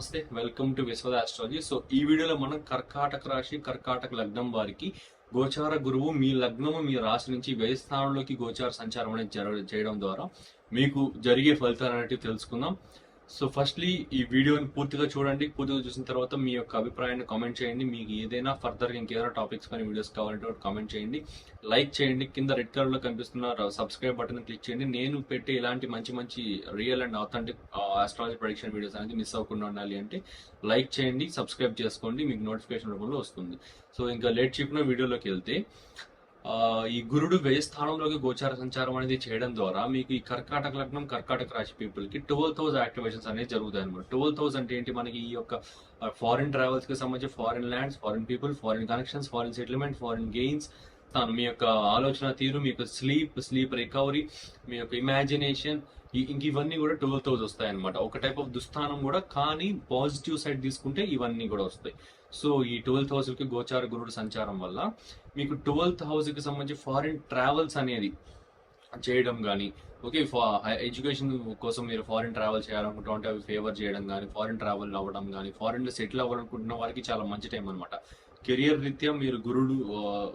నమస్తే welcome to Vishwada Astrology so ఈ వీడియోలో మనం కర్కాటక రాశి కర్కాటక లగ్నం వారికి గోచార గురువు మీ లగ్నము మీ రాశి నుంచి వ్యయ స్థానంలోకి గోచార సంచారం అనేది చేయడం ద్వారా మీకు జరిగే ఫలితాలు అనేటివి తెలుసుకుందాం. సో ఫస్ట్లీ ఈ వీడియోని పూర్తిగా చూడండి. పూర్తిగా చూసిన తర్వాత మీ యొక్క అభిప్రాయాన్ని కామెంట్ చేయండి. మీకు ఏదైనా ఫర్దర్ ఇంకేదైనా టాపిక్స్ కానీ వీడియోస్ కావాలంటే కామెంట్ చేయండి. లైక్ చేయండి. కింద రెడ్ కలర్లో కనిపిస్తున్న సబ్స్క్రైబ్ బటన్ క్లిక్ చేయండి. నేను పెట్టే ఇలాంటి మంచి మంచి real and authentic astrology prediction videos అనేది మిస్ అవ్వకుండా ఉండాలి అంటే లైక్ చేయండి సబ్స్క్రైబ్ చేసుకోండి. మీకు నోటిఫికేషన్ రూపంలో వస్తుంది. సో ఇంకా లేట్ చెప్పిన వీడియోలోకి వెళ్తే ఈ గురుడు వ్యయ స్థానంలోకి గోచార సంచారం అనేది చేయడం ద్వారా మీకు ఈ కర్కాటక లగ్నం కర్కాటక రాశి పీపుల్కి ట్వెల్వ్ థౌసండ్ యాక్టివేషన్స్ అనేది జరుగుతాయి అనమాట ట్వెల్వ్ థౌసండ్ అంటే ఏంటి? మనకి ఈ యొక్క ఫారిన్ ట్రావెల్స్కి సంబంధించి foreign lands foreign people foreign connections foreign settlement foreign gains తాను మీ యొక్క ఆలోచన తీరు మీ యొక్క స్లీప్ స్లీప్ రికవరీ మీ యొక్క ఇమాజినేషన్ ఇంక ఇవన్నీ కూడా ట్వెల్వ్ థౌసండ్ వస్తాయి అనమాట ఒక టైప్ ఆఫ్ దుస్థానం కూడా కానీ పాజిటివ్ సైడ్ తీసుకుంటే ఇవన్నీ కూడా వస్తాయి. సో ఈ ట్వెల్త్ హౌస్కి గోచార గురుడు సంచారం వల్ల మీకు ట్వెల్త్ హౌస్కి సంబంధించి ఫారిన్ ట్రావెల్స్ అనేది చేయడం కానీ ఓకే ఎడ్యుకేషన్ కోసం మీరు ఫారిన్ ట్రావెల్ చేయాలనుకుంటా ఉంటే అవి ఫేవర్ చేయడం కానీ ఫారిన్ ట్రావెల్ అవ్వడం కానీ ఫారిన్లో సెటిల్ అవ్వాలనుకుంటున్న వారికి చాలా మంచి టైం అనమాట కెరియర్ రీత్యా మీరు గురుడు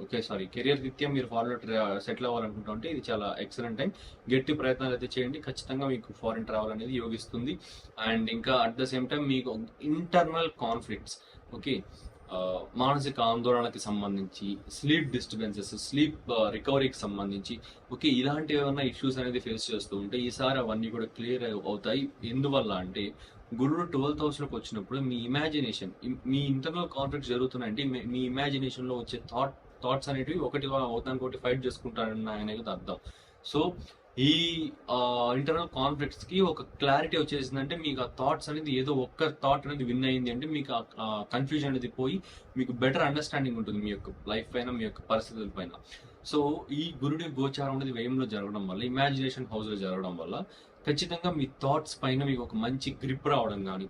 ఓకే సారీ కెరియర్ రీత్యా మీరు ఫారిన్ సెటిల్ అవ్వాలనుకుంటా ఉంటే ఇది చాలా ఎక్సలెంట్ టైం గట్టి ప్రయత్నాలు అయితే చేయండి. ఖచ్చితంగా మీకు ఫారిన్ ట్రావెల్ అనేది యోగిస్తుంది. అండ్ ఇంకా అట్ ద సేమ్ టైం మీకు ఇంటర్నల్ కాన్ఫ్లిక్ట్స్ ఓకే మానసిక ఆందోళనకి సంబంధించి స్లీప్ డిస్టర్బెన్సెస్ స్లీప్ రికవరీకి సంబంధించి ఓకే ఇలాంటి ఏమైనా ఇష్యూస్ అనేది ఫేస్ చేస్తూ ఉంటే ఈసారి అవన్నీ కూడా క్లియర్ అవుతాయి. ఎందువల్ల అంటే గురుడు ట్వెల్త్ హౌస్లోకి వచ్చినప్పుడు మీ ఇమాజినేషన్ మీ ఇంటర్నల్ కాన్ఫ్లిక్ట్స్ జరుగుతున్నాయంటే మీ- మీ వచ్చే థాట్ థాట్స్ అనేటివి ఒకటి అవుతానికి ఒకటి ఫైట్ చేసుకుంటారన్న ఆయనకి అర్థం. సో ఈ ఇంటర్నల్ కాన్ఫ్లిక్ట్స్కి ఒక క్లారిటీ వచ్చేసిందంటే మీకు ఆ థాట్స్ అనేది ఏదో ఒక్క థాట్ అనేది విన్ అయింది అంటే మీకు ఆ కన్ఫ్యూజన్ అనేది పోయి మీకు బెటర్ అండర్స్టాండింగ్ ఉంటుంది మీ యొక్క లైఫ్ పైన మీ యొక్క పరిస్థితుల పైన. సో ఈ గురుడి గోచారం అనేది వ్యయంలో జరగడం వల్ల ఇమాజినేషన్ హౌస్లో జరగడం వల్ల ఖచ్చితంగా మీ థాట్స్ పైన మీకు ఒక మంచి గ్రిప్ రావడం కానీ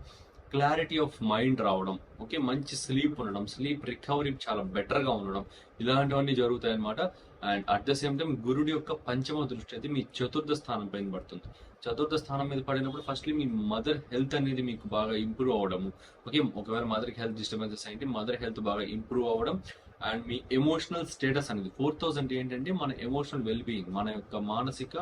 క్లారిటీ ఆఫ్ మైండ్ రావడం ఓకే మంచి స్లీప్ ఉండడం స్లీప్ రికవరీ చాలా బెటర్గా ఉండడం ఇలాంటివన్నీ జరుగుతాయి అనమాట and at the same time గురుడి యొక్క పంచమ దృష్టి అయితే మీ చతుర్థ స్థానం పైన పడుతుంది. చతుర్థ స్థానం మీద పడినప్పుడు ఫస్ట్లీ మీ మదర్ హెల్త్ అనేది మీకు బాగా ఇంప్రూవ్ అవ్వడము. ఓకే ఒకవేళ మదర్కి హెల్త్ డిస్టర్బెన్సెస్ అయితే మదర్ హెల్త్ బాగా ఇంప్రూవ్ అవ్వడం. అండ్ మీ ఎమోషనల్ స్టేటస్ అనేది ఫోర్ థౌసండ్ ఏంటంటే మన ఎమోషనల్ వెల్బీయింగ్ మన యొక్క మానసిక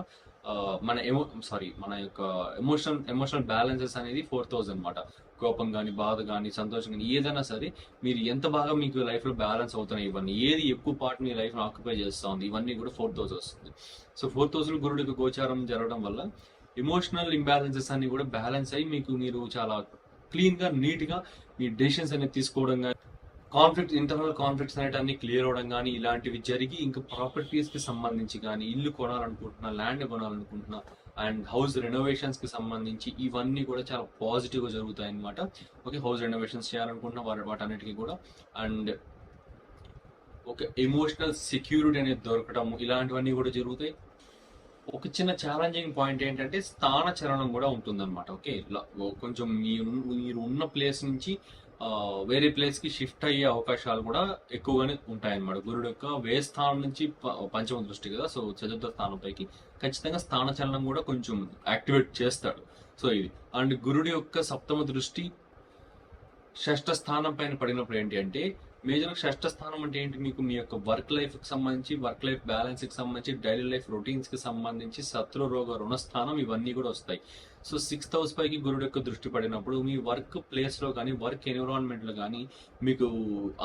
uh, మన ఎమో సారీ మన యొక్క ఎమోషనల్ ఎమోషనల్ బ్యాలెన్సెస్ అనేది ఫోర్ థౌసండ్ అనమాట కోపం కానీ బాధ కానీ సంతోషం కానీ ఏదైనా సరే మీరు ఎంత బాగా మీకు లైఫ్లో బ్యాలెన్స్ అవుతున్నాయి ఇవన్నీ ఏది ఎక్కువ పార్ట్ మీ లైఫ్ ఆక్యుపై చేస్తా ఉంది ఇవన్నీ కూడా ఫోర్ థౌసండ్ వస్తుంది. సో ఫోర్ థౌసండ్ గురుడికి గోచారం జరగడం వల్ల ఎమోషనల్ ఇంబ్యాలెన్సెస్ అన్ని కూడా బ్యాలెన్స్ అయ్యి మీకు మీరు చాలా క్లీన్గా నీట్గా మీ డెసిషన్స్ అనేది తీసుకోవడం కానీ కాన్ఫ్లిక్ట్ ఇంటర్నల్ కాన్ఫ్లిక్ట్స్ అనేవి అన్ని క్లియర్ అవడం కానీ ఇలాంటివి జరిగి ఇంకా ప్రాపర్టీస్కి సంబంధించి కానీ ఇల్లు కొనాలనుకుంటున్నా ల్యాండ్ కొనాలనుకుంటున్నా అండ్ హౌస్ రెనోవేషన్స్కి సంబంధించి ఇవన్నీ కూడా చాలా పాజిటివ్గా జరుగుతాయి అనమాట ఓకే హౌస్ రెనోవేషన్స్ చేయాలనుకున్న వాటి వాటన్నిటికీ కూడా. అండ్ ఒక ఎమోషనల్ సెక్యూరిటీ అనేది దొరకడం ఇలాంటివన్నీ కూడా జరుగుతాయి. ఒక చిన్న ఛాలెంజింగ్ పాయింట్ ఏంటంటే స్థాన చలనం కూడా ఉంటుందన్నమాట. ఓకే కొంచెం మీరు మీరు ఉన్న ప్లేస్ నుంచి వేరే ప్లేస్కి షిఫ్ట్ అయ్యే అవకాశాలు కూడా ఎక్కువగానే ఉంటాయన్నమాట. గురుడు యొక్క వే స్థానం నుంచి పంచమ దృష్టి కదా సో చతుర్థ స్థానం పైకి. ఖచ్చితంగా స్థాన చలనం కూడా కొంచెం యాక్టివేట్ చేస్తాడు. సో ఇది. అండ్ గురుడి యొక్క సప్తమ దృష్టి షష్ఠ స్థానం పైన పడినప్పుడు ఏంటి అంటే మేజర్ షష్ఠ స్థానం అంటే ఏంటి మీకు? మీ యొక్క వర్క్ లైఫ్కి సంబంధించి వర్క్ లైఫ్ బ్యాలెన్స్కి సంబంధించి డైలీ లైఫ్ రొటీన్స్కి సంబంధించి శత్రు రోగ రుణ స్థానం ఇవన్నీ కూడా వస్తాయి. సో సిక్స్త్ హౌస్ పైకి గురుడు యొక్క దృష్టి పడినప్పుడు మీ వర్క్ ప్లేస్లో కానీ వర్క్ ఎన్విరాన్మెంట్లో కానీ మీకు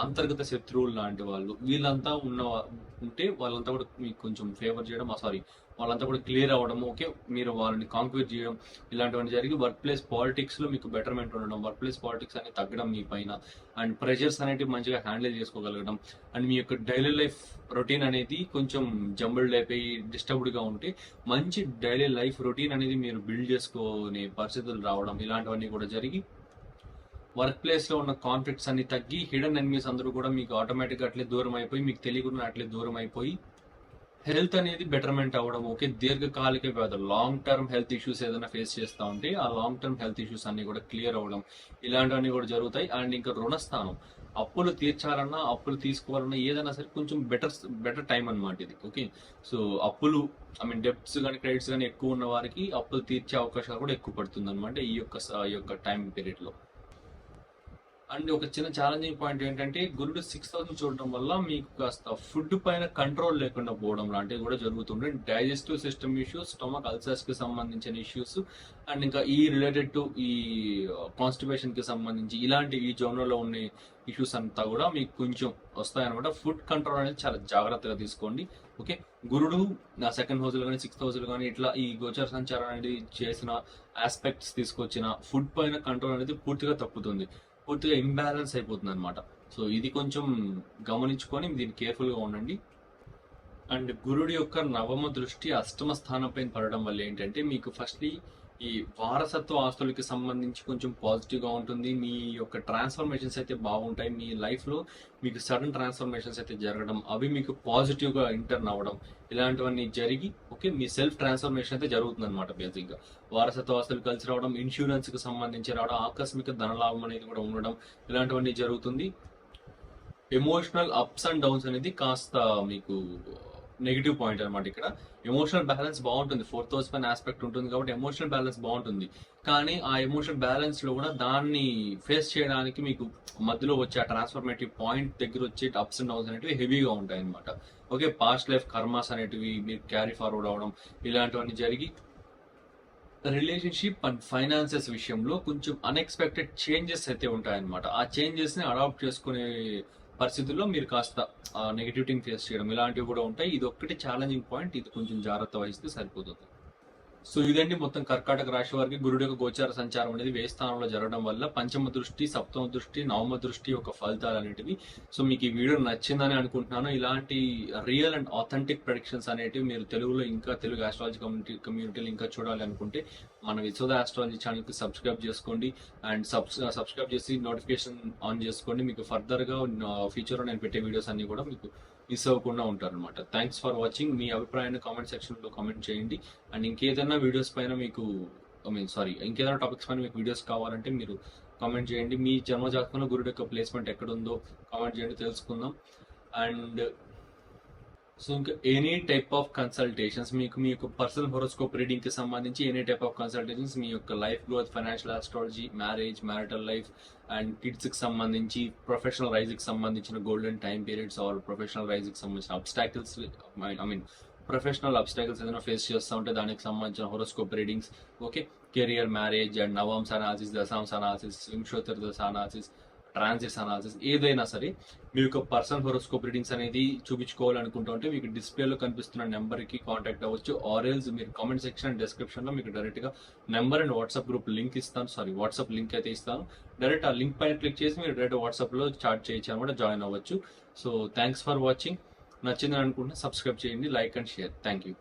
అంతర్గత శత్రువులు లాంటి వాళ్ళు వీళ్ళంతా ఉన్న ఉంటే వాళ్ళంతా కూడా మీకు కొంచెం ఫేవర్ చేయడం సారీ వాళ్ళంతా కూడా క్లియర్ అవ్వడం ఓకే? మీరు వాళ్ళని కాంక్వీర్ చేయడం ఇలాంటివన్నీ జరిగి వర్క్ ప్లేస్ పాలిటిక్స్లో మీకు బెటర్మెంట్ ఉండడం వర్క్ ప్లేస్ పాలిటిక్స్ అనేది తగ్గడం మీ పైన అండ్ ప్రెషర్స్ అనేవి మంచిగా హ్యాండిల్ చేసుకోగలగడం అండ్ మీ యొక్క డైలీ లైఫ్ రొటీన్ అనేది కొంచెం జంబుల్డ్ అయిపోయి డిస్టర్బ్డ్గా ఉంటే మంచి డైలీ లైఫ్ రొటీన్ అనేది మీరు బిల్డ్ చేసుకునే పరిస్థితులు రావడం ఇలాంటివన్నీ కూడా జరిగి వర్క్ ప్లేస్లో ఉన్న కాన్ఫ్లిక్ట్స్ అన్ని తగ్గి హిడెన్ ఎనిమీస్ అందరూ కూడా మీకు ఆటోమేటిక్ అట్లే దూరం అయిపోయి మీకు తెలియకుండా అట్లే దూరం అయిపోయి హెల్త్ అనేది బెటర్మెంట్ అవ్వడం ఓకే దీర్ఘకాలిక వ్యాధులు లాంగ్ టర్మ్ హెల్త్ ఇష్యూస్ ఏదైనా ఫేస్ చేస్తా ఉంటే ఆ లాంగ్ టర్మ్ హెల్త్ ఇష్యూస్ అన్ని కూడా క్లియర్ అవ్వడం ఇలాంటివన్నీ కూడా జరుగుతాయి. అండ్ ఇంకా రుణస్థానం. అప్పులు తీర్చాలన్నా అప్పులు తీసుకోవాలన్నా ఏదైనా సరే కొంచెం బెటర్ బెటర్ టైం అనమాట ఇది. ఓకే సో అప్పులు ఐ మీన్ డెప్ట్స్ కానీ క్రెడిట్స్ కానీ ఎక్కువ ఉన్న వారికి అప్పులు తీర్చే అవకాశాలు కూడా ఎక్కువ పడుతుంది అనమాట ఈ యొక్క ఈ యొక్క టైం పీరియడ్లో అండ్ ఒక చిన్న ఛాలెంజింగ్ పాయింట్ ఏంటంటే గురుడు సిక్స్ థౌసండ్ చూడడం వల్ల మీకు కాస్త ఫుడ్ పైన కంట్రోల్ లేకుండా పోవడం లాంటివి కూడా జరుగుతుండే డైజెస్టివ్ సిస్టమ్ ఇష్యూస్ స్టమక్ అల్సర్స్కి సంబంధించిన ఇష్యూస్ అండ్ ఇంకా ఈ రిలేటెడ్ టు ఈ uh, కాన్స్టిపేషన్కి సంబంధించి ఇలాంటి ఈ జోన్లో ఉన్న ఇష్యూస్ అంతా కూడా మీకు కొంచెం వస్తాయన్నమాట. ఫుడ్ కంట్రోల్ అనేది చాలా జాగ్రత్తగా తీసుకోండి. ఓకే గురుడు నా సెకండ్ హౌస్ కానీ సిక్స్త్ హౌస్ కానీ ఇట్లా ఈ గోచర సంచారం అనేది చేసిన ఆస్పెక్ట్స్ తీసుకొచ్చిన ఫుడ్ పైన కంట్రోల్ అనేది పూర్తిగా తప్పుతుంది. పూర్తిగా ఇంబ్యాలెన్స్ అయిపోతుంది అనమాట సో ఇది కొంచెం గమనించుకొని దీన్ని కేర్ఫుల్గా ఉండండి. అండ్ గురుడి యొక్క నవమ దృష్టి అష్టమ స్థానంపై పడడం వల్ల ఏంటంటే మీకు ఫస్ట్లీ ఈ వారసత్వ ఆస్తులకి సంబంధించి కొంచెం పాజిటివ్గా ఉంటుంది. మీ యొక్క ట్రాన్స్ఫర్మేషన్స్ అయితే బాగుంటాయి. మీ లైఫ్లో మీకు సడన్ ట్రాన్స్ఫర్మేషన్స్ అయితే జరగడం అవి మీకు పాజిటివ్గా ఇంటర్న్ అవ్వడం ఇలాంటివన్నీ జరిగి ఓకే మీ సెల్ఫ్ ట్రాన్స్ఫర్మేషన్ అయితే జరుగుతుంది అనమాట బేసిక్గా వారసత్వ ఆస్తులు కలిసి రావడం ఇన్సూరెన్స్కి సంబంధించి రావడం ఆకస్మిక ధనలాభం అనేది కూడా ఉండడం ఇలాంటివన్నీ జరుగుతుంది. ఎమోషనల్ అప్స్ అండ్ డౌన్స్ అనేది కాస్త మీకు నెగిటివ్ పాయింట్ అనమాట ఇక్కడ. ఎమోషనల్ బ్యాలెన్స్ బాగుంటుంది. ఫోర్త్ హౌస్ పైన ఆస్పెక్ట్ ఉంటుంది కాబట్టి ఎమోషనల్ బ్యాలెన్స్ బాగుంటుంది. కానీ ఆ ఎమోషనల్ బ్యాలెన్స్లో కూడా దాన్ని ఫేస్ చేయడానికి మీకు మధ్యలో వచ్చే ఆ ట్రాన్స్ఫర్మేటివ్ పాయింట్ దగ్గర వచ్చే అప్స్ అండ్ డౌన్స్ అనేటివి హెవీగా ఉంటాయి అనమాట ఓకే పాస్ట్ లైఫ్ కర్మాస్ అనేటివి మీరు క్యారీ ఫార్వర్డ్ అవడం ఇలాంటివన్నీ జరిగి రిలేషన్షిప్ అండ్ ఫైనాన్సెస్ విషయంలో కొంచెం అన్ఎక్స్పెక్టెడ్ చేంజెస్ అయితే ఉంటాయన్నమాట. ఆ చేంజెస్ని అడాప్ట్ చేసుకునే పరిస్థితుల్లో మీరు కాస్త నెగిటివిటీని ఫేస్ చేయడం ఇలాంటివి కూడా ఉంటాయి. ఇది ఒక్కటి ఛాలెంజింగ్ పాయింట్ ఇది కొంచెం జాగ్రత్త వహిస్తే సరిపోతుంది. సో ఇదండి మొత్తం కర్కాటక రాశి వారికి గురుడు యొక్క గోచార సంచారం అనేది వే స్థానంలో జరగడం వల్ల పంచమ దృష్టి సప్తమ దృష్టి నవమ దృష్టి యొక్క ఫలితాలు అనేటివి. సో మీకు ఈ వీడియో నచ్చిందని అనుకుంటున్నాను. ఇలాంటి రియల్ అండ్ ఆథెంటిక్ ప్రొడిక్షన్స్ అనేటివి మీరు తెలుగులో ఇంకా తెలుగు ఆస్ట్రాలజీ కమ్యూనిటీ కమ్యూనిటీలో ఇంకా చూడాలి అనుకుంటే మన విశ్వద ఆస్ట్రాలజీ ఛానల్కి సబ్స్క్రైబ్ చేసుకోండి. అండ్ సబ్స్క్రైబ్ చేసి నోటిఫికేషన్ ఆన్ చేసుకోండి. మీకు ఫర్దర్గా ఫ్యూచర్లో నేను పెట్టే వీడియోస్ అన్ని కూడా మీకు మిస్ అవ్వకుండా ఉంటారు అనమాట థ్యాంక్స్ ఫర్ వాచింగ్ మీ అభిప్రాయాన్ని కామెంట్ సెక్షన్లో కామెంట్ చేయండి. అండ్ ఇంకేదైనా వీడియోస్ పైన మీకు ఐ మీన్ సారీ ఇంకేదైనా టాపిక్స్ పైన మీకు వీడియోస్ కావాలంటే మీరు కామెంట్ చేయండి. మీ జన్మ జాతకంలో గురుడు యొక్క ప్లేస్మెంట్ ఎక్కడ ఉందో కామెంట్ చేయండి తెలుసుకుందాం. అండ్ సో ఇంకా ఎనీ టైప్ ఆఫ్ కన్సల్టేషన్స్ మీకు మీ యొక్క పర్సనల్ హోరోస్కోప్ రీడింగ్కి సంబంధించి ఎనీ టైప్ ఆఫ్ కన్సల్టేషన్స్ మీ యొక్క life growth financial astrology marriage marital life and కిడ్స్కి సంబంధించి ప్రొఫెషనల్ రైజ్కి సంబంధించిన golden time periods or professional రైజ్కి సంబంధించిన obstacles I mean professional obstacles ఏదైనా ఫేస్ చేస్తూ ఉంటే దానికి సంబంధించిన horoscope readings okay career marriage and navamsa analysis dasamsa analysis Vimshottari analysis transits analysis ఏదైనా సరే మీ యొక్క పర్సనల్ హోరోస్కోప్ రీడింగ్స్ అనేది చూపించుకోవాలనుకుంటూ ఉంటే మీకు డిస్ప్లేలో కనిపిస్తున్న నెంబర్కి కాంటాక్ట్ అవ్వచ్చు ఆర్ఎల్స్ మీరు కామెంట్ సెక్షన్ డిస్క్రిప్షన్లో మీకు డైరెక్ట్గా number and WhatsApp group link ఇస్తాను. సారీ వాట్సాప్ లింక్ అయితే ఇస్తాను. డైరెక్ట్ ఆ లింక్ పైన క్లిక్ చేసి మీరు డైరెక్ట్ వాట్సాప్లో చాట్ చేయొచ్చు అనమాట జాయిన్ అవ్వచ్చు. సో థ్యాంక్స్ ఫర్ వాచింగ్ నచ్చిందని అనుకుంటే సబ్స్క్రైబ్ చేయండి like and share thank you